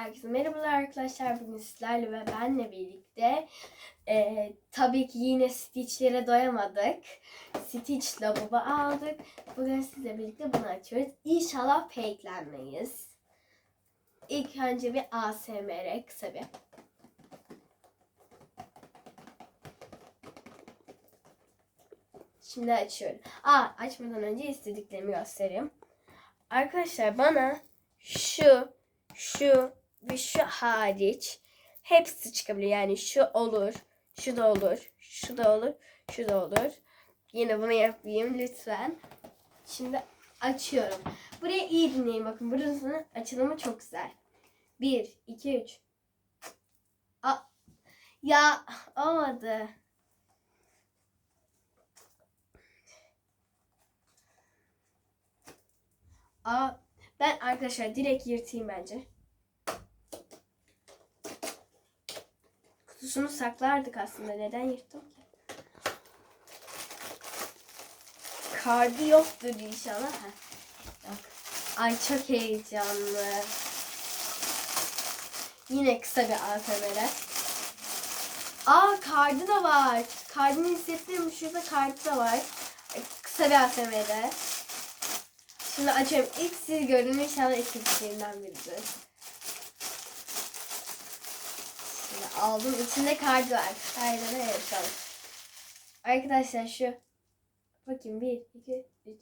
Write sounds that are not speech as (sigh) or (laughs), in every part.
Herkese merhabalar arkadaşlar. Bugün sizlerle ve benle birlikte e, tabii ki yine Stitch'lere doyamadık. Stitch lavabo aldık. Bugün sizle birlikte bunu açıyoruz. İnşallah fake'lenmeyiz. İlk önce bir ASMR kısa bir. Şimdi açıyorum. Aa açmadan önce istediklerimi göstereyim. Arkadaşlar bana şu, şu ve şu hariç hepsi çıkabilir. Yani şu olur, şu da olur, şu da olur, şu da olur. Yine bunu yapayım lütfen. Şimdi açıyorum. Buraya iyi dinleyin bakın. Burasının açılımı çok güzel. 1, 2, 3. Aa, ya olmadı. Aa, ben arkadaşlar direkt yırtayım bence. Kutusunu saklardık aslında. Neden yırttım ki? Kardı yoktur inşallah. Ha. Yok. Ay çok heyecanlı. Yine kısa bir ATM'ler. Aa kardı da var. Kardını hissettim. Şurada kardı da var. Kısa bir ATM'de. Şimdi açıyorum. İlk siz görün. İnşallah istediklerinden biridir. Şimdi aldım. İçinde kart var. Kaydına yarışalım. Arkadaşlar şu. Bakayım. Bir, iki, üç.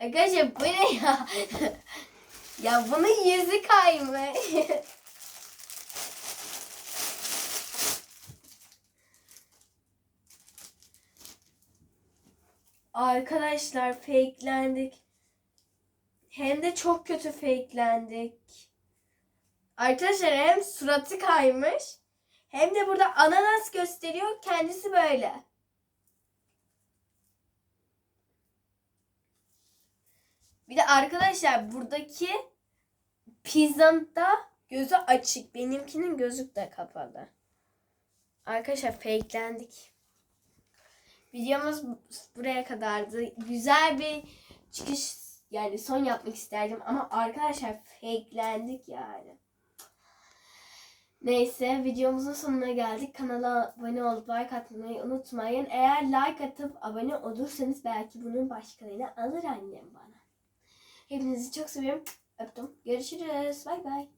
Arkadaşlar bu ne ya? (laughs) ya bunun yüzü kaymış. (laughs) Arkadaşlar fakelendik. Hem de çok kötü fakelendik. Arkadaşlar hem suratı kaymış hem de burada ananas gösteriyor. Kendisi böyle. Bir de arkadaşlar buradaki pizzamda gözü açık. Benimkinin gözü de kapalı. Arkadaşlar fakelendik. Videomuz buraya kadardı. Güzel bir çıkış yani son yapmak isterdim ama arkadaşlar fakelendik yani. Neyse videomuzun sonuna geldik. Kanala abone olup like atmayı unutmayın. Eğer like atıp abone olursanız belki bunun başkalarını alır annem bana. Hepinizi çok seviyorum. Öptüm. Görüşürüz. Bay bay.